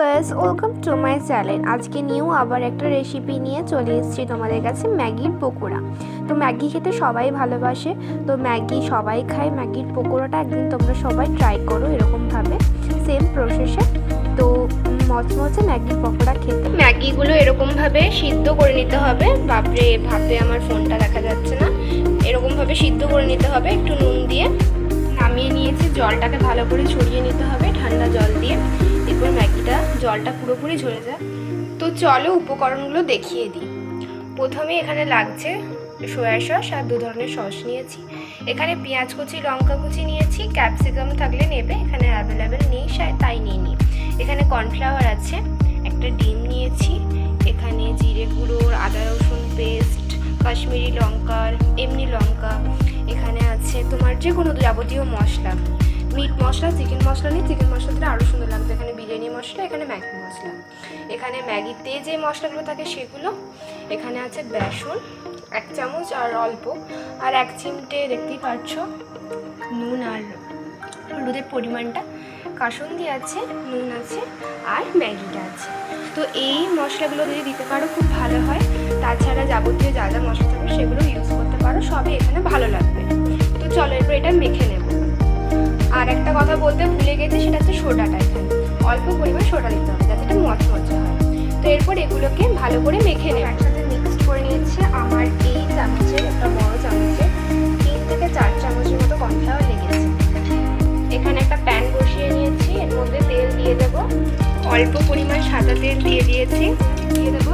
Guys welcome to my channel আজকে new আবার একটা রেসিপি নিয়ে চলে এসেছি তোমাদের কাছে, ম্যাগির পকোড়া। তো ম্যাগি খেতে সবাই ভালোবাসে, তো ম্যাগি সবাই খায়, ম্যাগির পকোড়াটা একদিন তোমরা সবাই ট্রাই করো এরকমভাবে সেম প্রসেসে তো মচমচে ম্যাগির পকোড়া খেতে। ম্যাগিগুলো এরকমভাবে সিদ্ধ করে নিতে হবে। বাপরে ভাবে আমার ফোনটা দেখা যাচ্ছে না। এরকমভাবে সিদ্ধ করে নিতে হবে, একটু নুন দিয়ে। নামিয়ে নিয়েছি, জলটাকে ভালো করে ছড়িয়ে নিতে হবে, ঠান্ডা জল দিয়ে। এরপর ম্যাগিটা, জলটা পুরোপুরি ঝরে যায় তো চলো উপকরণগুলো দেখিয়ে দিই। প্রথমে এখানে লাগছে সয়া সস আর দু ধরনের সস নিয়েছি। এখানে পেঁয়াজ কুচি, লঙ্কা কুচি নিয়েছি, ক্যাপসিকাম থাকলে নেবে, এখানে অ্যাভেলেবেল নেই তাই নিয়ে নিই এখানে কর্নফ্লাওয়ার আছে, একটা ডিম নিয়েছি, এখানে জিরে গুঁড়োর আদা রসুন পেস্ট, কাশ্মীরি লঙ্কার, এমনি লঙ্কা। এখানে আছে তোমার যে কোনো যাবতীয় মশলা। মিট মশলা, চিকেন মশলা নিই চিকেন মশলা দিলে আরও সুন্দর লাগবে এখানে বিরিয়ানি মশলা, এখানে ম্যাগি মশলা। এখানে ম্যাগিতে যে মশলাগুলো থাকে সেগুলো, এখানে আছে বেসন, এক চামচ আর অল্প। আর এক চিমটে দেখতেই পাচ্ছ, নুন আর হলুদের পরিমাণটা। কাসুন্দি আছে, নুন আছে আর ম্যাগিটা আছে। তো এই মশলাগুলো যদি দিতে পারো খুব ভালো হয়। তাছাড়া যাবতীয় যা যা মশলা থাকবে সেগুলো ইউজ করতে পারো, সবই এখানে ভালো লাগবে। তো চলো এরপর এটা মেখে নেব। আর একটা কথা বলতে ভুলে গেছি, সেটা হচ্ছে সোডাটা এখানে অল্প পরিমাণ সোডা দিতে হবে, যাতে এটা মচমচে হয়। তো এরপর এগুলোকে ভালো করে মেখে নেব। একসাথে মিক্সড করে নিয়েছি আমার এই চামচের একটা বড় চামচে তিন থেকে চার চামচের মতো কর্নফ্লাওয়ার লেগেছে। এখানে একটা প্যান বসিয়ে নিয়েছি, এর মধ্যে তেল দিয়ে দেবো। অল্প পরিমাণ সাদা তেল দিয়ে দিয়েছি। দিয়ে দেবো।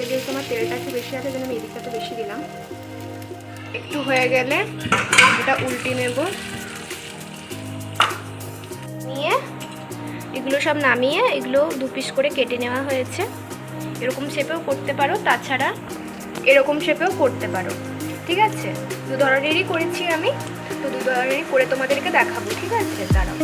এদিকে যেহেতু আমার তেলটা একটু বেশি আছে জন্য আমি এদিকটা একটু বেশি দিলাম। একটু হয়ে গেলে এটা উল্টে নেব। নিয়ে এগুলো সব নামিয়ে এগুলো দু পিস করে কেটে নেওয়া হয়েছে। এরকম শেপেও করতে পারো, তাছাড়া এরকম শেপেও করতে পারো। ঠিক আছে? দু ধরনেরই করেছি আমি, তো দু ধরনেরই করে তোমাদেরকে দেখাবো। ঠিক আছে? দাঁড়াও।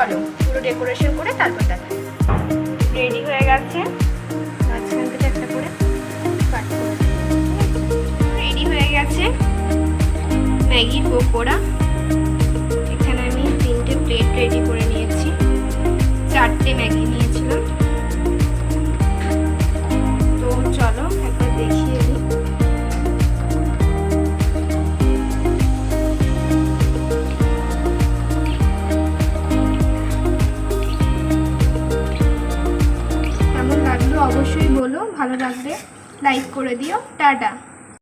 চলো, পুরো ডেকোরেশন করে তারপর দেখা রেডি হয়ে গেছে? একটা করে রেডি হয়ে গেছে? ম্যাগি পকোড়া। বলো ভালো লাগবে লাইক করে দিও টাটা।